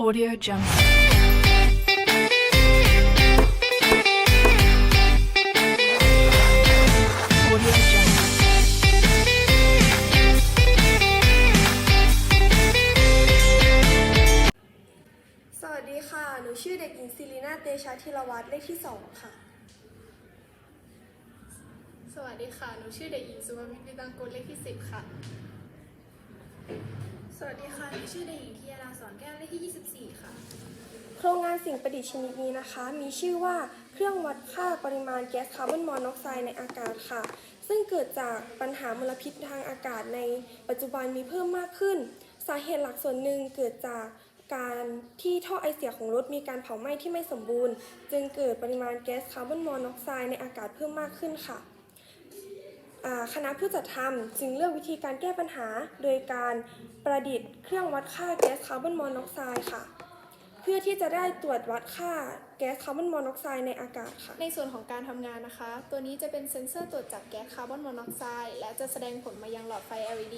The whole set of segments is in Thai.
Audio Jungle. Audio Jungle. สวัสดีค่ะ หนูชื่อเด็กหญิงศิรินาถเตชะธีรวัตรเลขที่2ค่ะ สวัสดีค่ะ หนูชื่อเด็กหญิงสุภมิตรวิตังกุลเลขที่10ค่ะส วัสดีค่ะชื่อเด็กหญิงธียาราสอนแก้วเลขที่ 24 ค่ะ โครงงานสิ่งประดิษฐ์ชนิดนี้นะคะ มีชื่อว่าเครื่องวัดค่าปริมาณแก๊สคาร์บอนมอนอกไซด์ในอากาศค่ะ ซึ่งเกิดจากปัญหามลพิษทางอากาศในปัจจุบันมีเพิ่มมากขึ้น สาเหตุหลักส่วนหนึ่งเกิดจากการที่ท่อไอเสียของรถมีการเผาไหม้ที่ไม่สมบูรณ์ จึงเกิดปริมาณแก๊สคาร์บอนมอนอกไซด์ในอากาศเพิ่มมากขึ้นค่ะ คณะผู้จัดทำจึงเลือกวิธีการแก้ปัญหา โดยการประดิษฐ์เครื่องวัดค่าแก๊สคาร์บอนมอนอกไซด์ค่ะ เพื่อที่จะได้ตรวจวัดค่าแก๊สคาร์บอนมอนอกไซด์ในอากาศค่ะ ในส่วนของการทำงานนะคะ ตัวนี้จะเป็นเซ็นเซอร์ตรวจจับแก๊สคาร์บอนมอนอกไซด์และจะแสดงผลมายังหลอดไฟ LED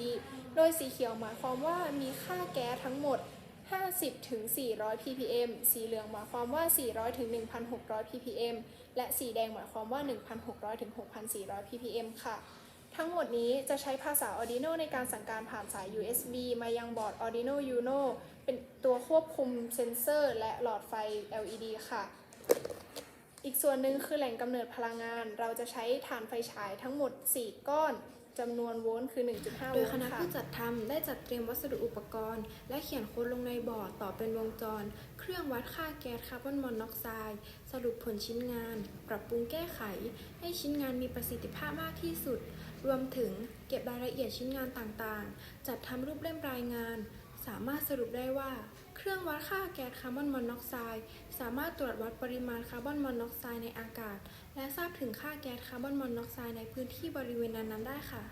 โดยสีเขียวหมายความว่ามีค่าแก๊สทั้งหมด 50ถึง400 ppm สีเหลืองหมายความว่า 400ถึง1,600 ppm และสีแดงหมายความว่า 1,600ถึง6,400 ppm ค่ะ ทั้งหมดนี้จะใช้ภาษา Arduino ในการสั่งการผ่านสาย USB มายังบอร์ด Arduino Uno เป็นตัวควบคุมเซ็นเซอร์ และหลอดไฟ LED ค่ะ อีกส่วนหนึ่งคือแหล่งกำเนิดพลังงาน เราจะใช้ถ่านไฟฉายทั้งหมด 4 ก้อนจำนวนโวลต์คือ 1.5 โวโดยลคณะต์ค่ะ ผู้จัดทำได้จัดเตรียมวัสดุอุปกรณ์ และเขียนโค้ดลงในบอร์ดต่อเป็นวงจร เครื่องวัดค่าแก๊สคาร์บอนมอนอกไซด์สรุปผลชิ้นงาน ปรับปรุงแก้ไข ให้ชิ้นงานมีประสิทธิภาพมากที่สุด รวมถึงเก็บรายละเอียดชิ้นงานต่างๆ จัดทำรูปเล่มรายงาน สามารถสรุปได้ว่า เครื่องวัดค่าแก๊สคาร์บอนมอนอกไซด์สามารถตรวจวัดปริมาณคาร์บอนมอนอกไซด์ในอากาศ และทราบถึงค่าแก๊สคาร์บอนมอนอกไซด์ในพื้นที่บริเวณนั้นๆได้ค่ะ